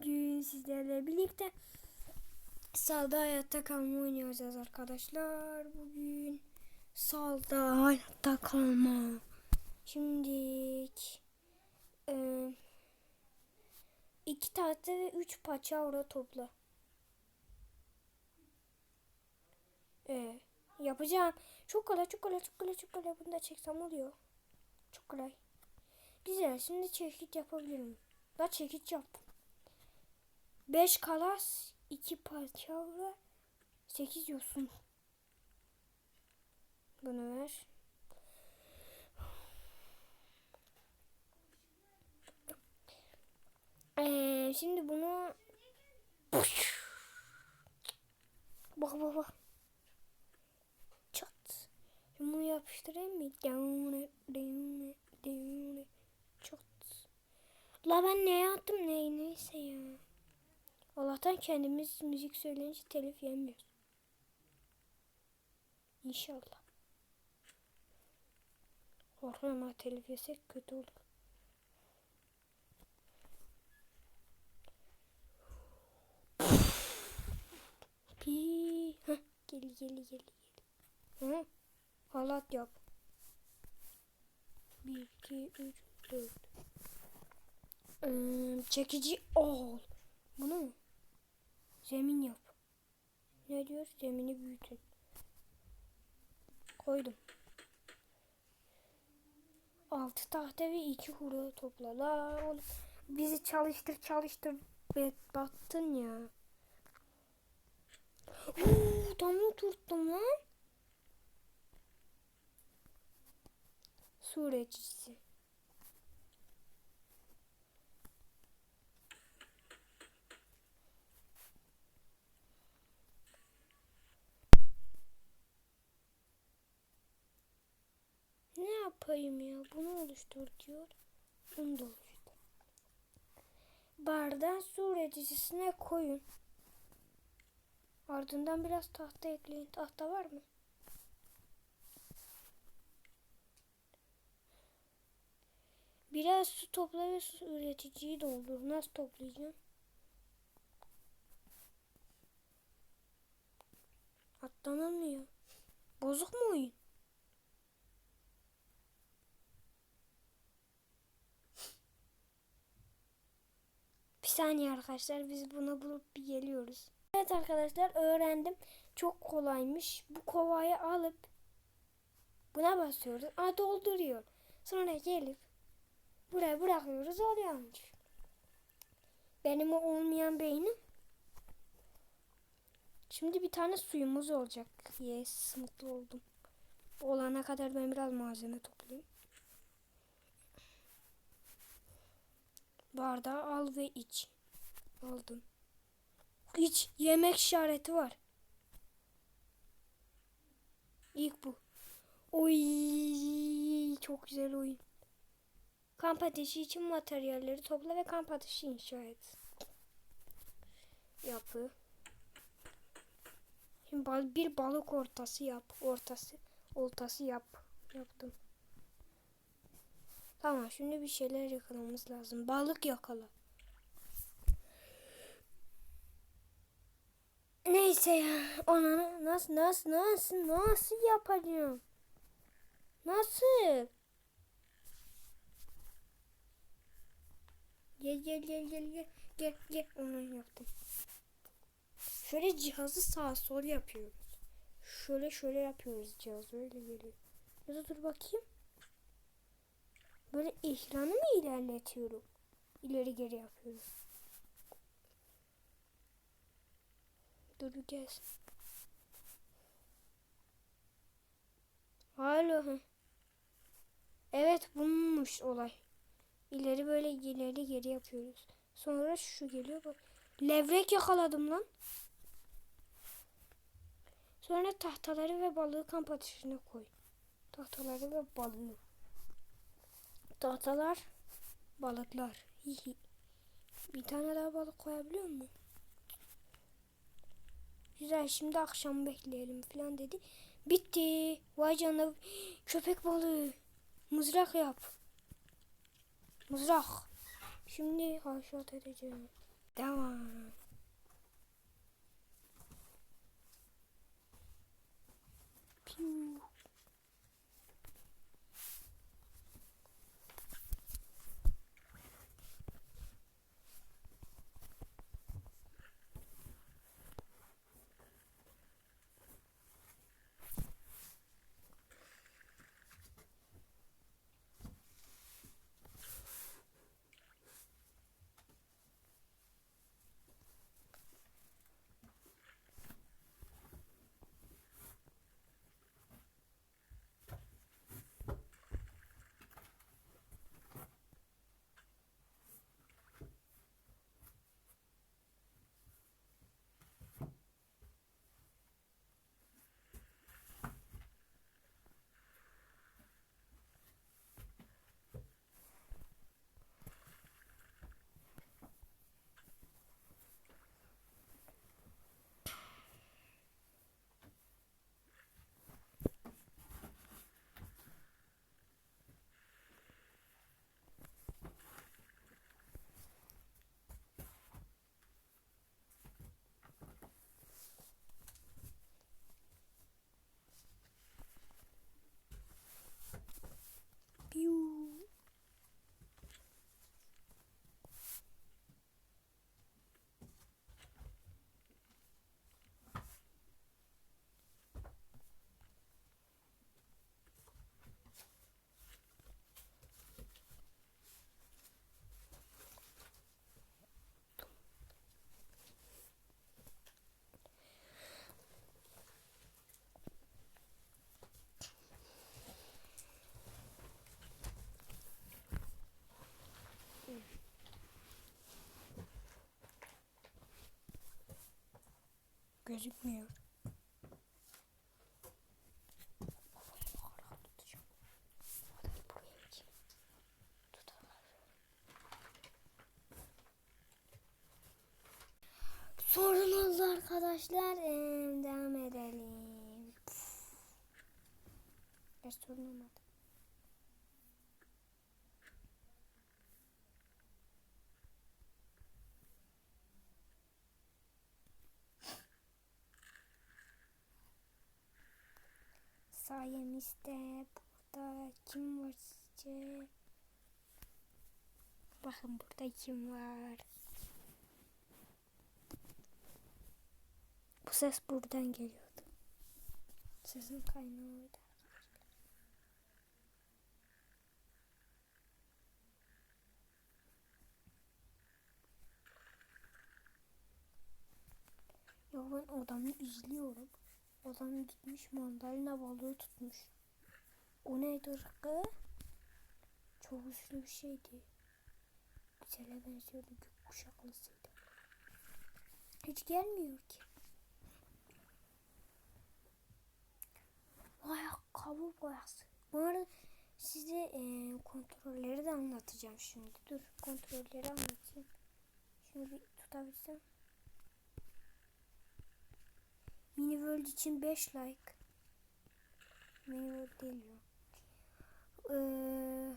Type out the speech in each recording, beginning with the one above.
Bugün sizlerle birlikte salda hayatta kalma oynayacağız arkadaşlar. Bugün salda hayatta kalma. Şimdi e, iki tahta ve üç paçavra topla. E, yapacağım. Çok kolay, çok kolay, çok kolay, çok kolay. Bunu da çeksem oluyor. Çok kolay. Güzel. Şimdi çekiç yapabilirim. Da çekiç yaptım. 5 kalas, 2 paçavra, 8 yosun. Bunu ver. Ee, şimdi bunu bak bak bak çat Şimdi bunu yapıştırayım mı Devne, devne, devne. çat la ben ne yaptım ne neyse ya Allah'tan kendimiz müzik söyleyince telif yemiyoruz. İnşallah. Korkuyorum ha telif yesek kötü olur. Pi. Heh, geli geli geli geli. Hı? Halat yap. Bir, iki, üç, dört. Ee, çekici ol. Bunu mu? Zemin yap. Ne diyor? Zemini büyütün. Koydum. Altı tahta ve iki hura topla. La oğlum. Bizi çalıştır çalıştır. Bet battın ya. Oo, tam oturttum lan. Su ya? Bunu oluştur diyor. Bunu da oluştur. Bardağı su üreticisine koyun. Ardından biraz tahta ekleyin. Tahta var mı? Biraz su topla ve su üreticiyi doldur. Nasıl toplayacağım? Atlanamıyor. Bozuk mu oyun? Saniye arkadaşlar biz bunu bulup bir geliyoruz. Evet arkadaşlar öğrendim. Çok kolaymış. Bu kovayı alıp buna basıyoruz. Aa dolduruyor. Sonra gelip buraya bırakıyoruz oluyormuş. Benim o olmayan beynim. Şimdi bir tane suyumuz olacak. Yes mutlu oldum. Olana kadar ben biraz malzeme toplayayım. Bardağı al ve iç. Aldım. İç. Yemek işareti var. İlk bu. Oy çok güzel oyun. Kamp ateşi için materyalleri topla ve kamp ateşi inşa et. Yapı. Şimdi bir balık ortası yap. Ortası. Oltası yap. Yaptım. Tamam şimdi bir şeyler yakalamamız lazım. Balık yakala. Neyse ya. Ona nasıl nasıl nasıl nasıl yapacağım? Nasıl? Gel gel gel gel gel gel gel onu yaptım. Şöyle cihazı sağ sol yapıyoruz. Şöyle şöyle yapıyoruz cihaz öyle geliyor. Ya dur bakayım. Böyle ekranı mı ilerletiyorum? İleri geri yapıyorum. Dur gelsin. Alo. Evet bunmuş olay. İleri böyle ileri geri yapıyoruz. Sonra şu geliyor bak. Levrek yakaladım lan. Sonra tahtaları ve balığı kamp ateşine koy. Tahtaları ve balığı. Tahtalar, balıklar. Hihi. Bir tane daha balık koyabiliyor mu? Güzel şimdi akşam bekleyelim falan dedi. Bitti. Vay canına köpek balığı. Mızrak yap. Mızrak. Şimdi haşat edeceğim. Devam. Piu. Gözükmüyor. Sorun oldu arkadaşlar. Ee, devam edelim. Hiç sorun Sayemizde burada kim var sizce? Bakın burada kim var? Bu ses buradan geliyordu. Sesin kaynağı oydu. Ya ben adamı izliyorum. Adam gitmiş mandalina balığı tutmuş. O neydi ırkı? Çok güçlü bir şeydi. Güzele benziyordu. Gökkuşaklısıydı. Hiç gelmiyor ki. Ayakkabı boyası. Bu arada size e, kontrolleri de anlatacağım şimdi. Dur kontrolleri anlatayım. Şunu bir tutabilsem. Mini World için 5 like. Mini World değil ya. Ee,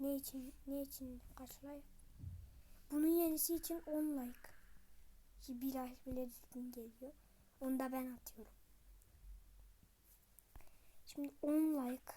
ne için ne için kaç like? Bunun yenisi için 10 like. Ki bir like bile düzgün geliyor. Onu da ben atıyorum. Şimdi 10 like.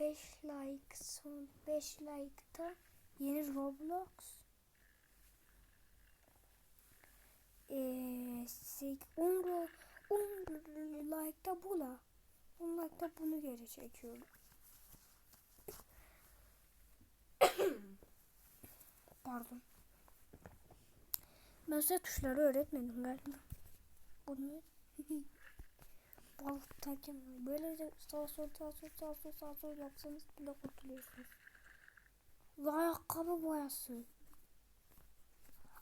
5 like son 5 like'ta yeni Roblox Eee 10 ro 10 like'da bu la 10 like'da bunu geri çekiyorum. Pardon. Ben size tuşları öğretmedim galiba. Bunu balık tutarken böyle sağ sol sağ sol sağ sol sağ sol yapsanız bile kurtuluyorsunuz. Ve ayakkabı boyası.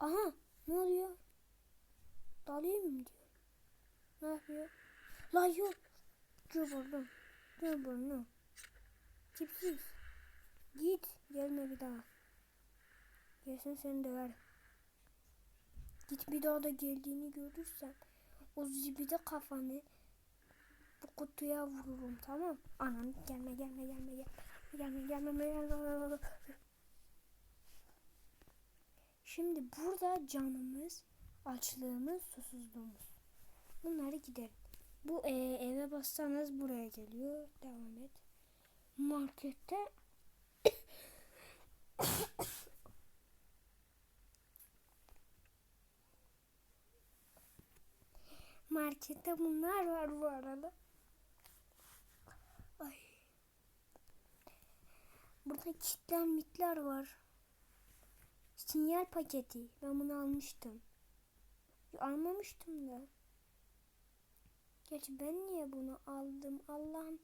Aha ne oluyor? Dalayım mı diyor. Ne yapıyor? La yok. Cıvırdım. Cıvırdım. Tipsiz. Git. Gelme bir daha. Gelsin seni döver. Git bir daha da geldiğini görürsem o zibide kafanı bu kutuya vururum tamam. Anam gelme gelme gelme gelme. Gelme gelme gelme. Şimdi burada canımız, açlığımız, susuzluğumuz. Bunları giderin. Bu e, eve bassanız buraya geliyor. Devam et. Markette Markette bunlar var bu arada. Ay. Burada kitler mitler var. Sinyal paketi. Ben bunu almıştım. Almamıştım da. Gerçi ben niye bunu aldım? Allah'ım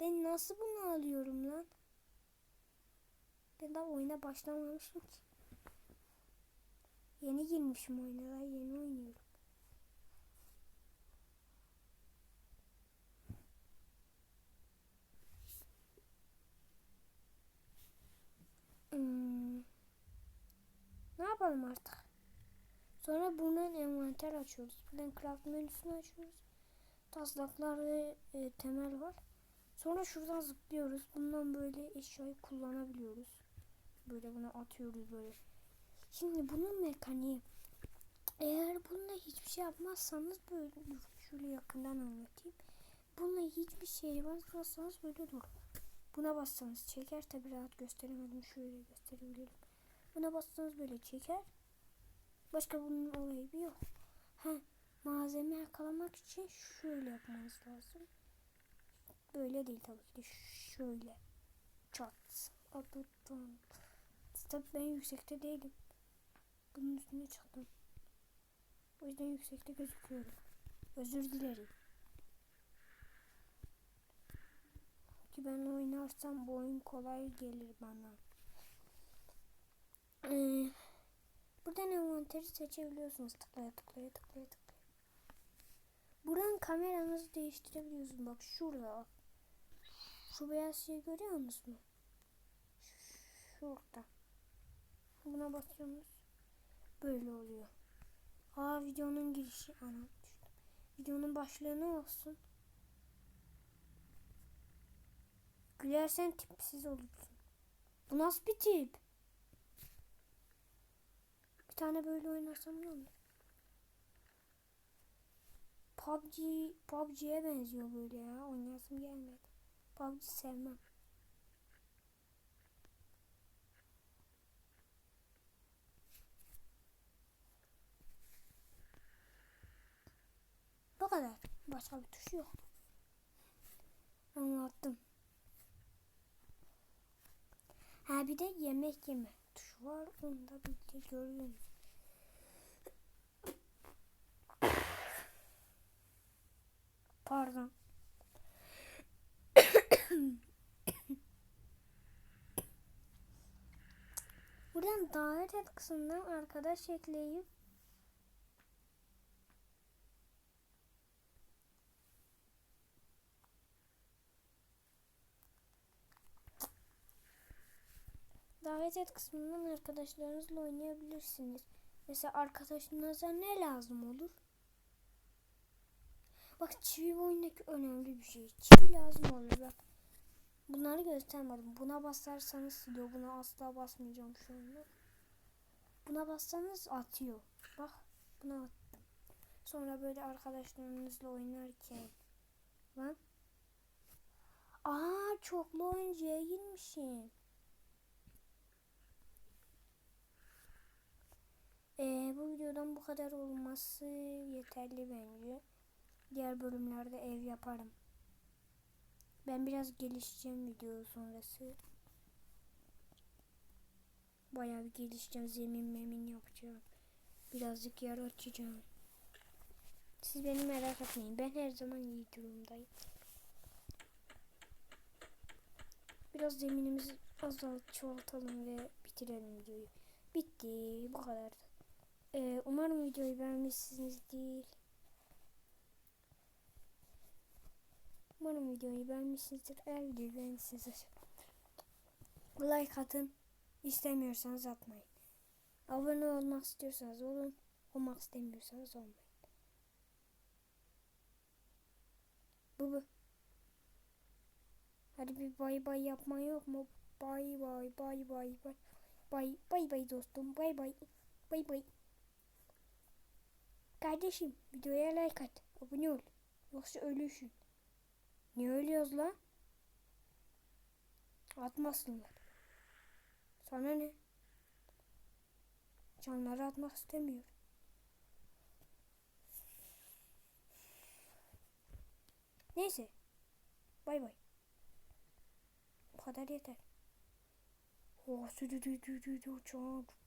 ben nasıl bunu alıyorum lan? Ben daha oyuna başlamamışım ki. Yeni girmişim oyuna daha yeni oynuyorum. Hmm. Ne yapalım artık? Sonra buradan envanter açıyoruz. Buradan craft menüsünü açıyoruz. Taslaklar ve e, temel var. Sonra şuradan zıplıyoruz. Bundan böyle eşyayı kullanabiliyoruz. Böyle bunu atıyoruz böyle. Şimdi bunun mekaniği. Eğer bununla hiçbir şey yapmazsanız böyle. Şöyle yakından anlatayım. Bununla hiçbir şey yapmazsanız böyle dur. Buna bassanız çeker. Tabi rahat gösteremedim. Şöyle gösterebilirim. Buna bassanız böyle çeker. Başka bunun olayı bir yok. Ha, malzeme yakalamak için şöyle yapmanız lazım. Böyle değil tabii ki şöyle. Çat. Atıtan. Tabii ben yüksekte değilim. Bunun üstüne çıktım. O yüzden yüksekte gözüküyorum. Özür dilerim. Ki ben oynarsam bu oyun kolay gelir bana. Ee, buradan envanteri seçebiliyorsunuz. Tıklaya tıklaya tıklaya tıklaya. Buradan kameranızı değiştirebiliyorsunuz. Bak şurada. Şu beyaz şeyi görüyor musunuz? Şurada. Buna basıyorsunuz. Böyle oluyor. Aa videonun girişi. Ana düştüm. Videonun başlığı ne olsun? Gülersen tipsiz olursun. Bu nasıl bir tip? Tane böyle oynarsam ne olur? PUBG, PUBG'ye benziyor böyle ya. Oynayasım gelmedi. PUBG sevmem. Bu kadar. Başka bir tuş yok. Anlattım. Ha bir de yemek yeme tuşu var. Onu da bir de görüyorsunuz. Pardon. Buradan davet et kısmından arkadaş ekleyip et kısmından arkadaşlarınızla oynayabilirsiniz. Mesela arkadaşınıza ne lazım olur? Bak çivi oyundaki önemli bir şey. Çivi lazım olur bak. Bunları göstermedim. Buna basarsanız siliyor. Buna asla basmayacağım şu anda. Buna bassanız atıyor. Bak buna attım. Sonra böyle arkadaşlarınızla oynarken. Lan. Aa çoklu oyuncuya girmişim. Ee, bu videodan bu kadar olması yeterli bence. Diğer bölümlerde ev yaparım. Ben biraz gelişeceğim video sonrası. Bayağı bir gelişeceğim. Zemin memin yapacağım. Birazcık yer açacağım. Siz beni merak etmeyin. Ben her zaman iyi durumdayım. Biraz zeminimizi azalt çoğaltalım ve bitirelim videoyu. Bitti. Bu kadar. Ee, umarım videoyu beğenmişsinizdir. Umarım videoyu beğenmişsinizdir. Eğer videoyu beğenmişsinizdir. Like atın. İstemiyorsanız atmayın. Abone olmak istiyorsanız olun. Olmak istemiyorsanız olmayın. Bu bu. Hadi bir bay bay yapma yok mu? Bay bay bay bay bay. Bay bay bay dostum. Bay bay. Bay bay. Kardeşim videoya like at. Abone ol. Yoksa ölürsün. Niye ölüyoruz la? Atmasınlar. Sana ne? Canları atmak istemiyor. Neyse. Bay bay. Bu kadar yeter. Oh, sü dü dü dü.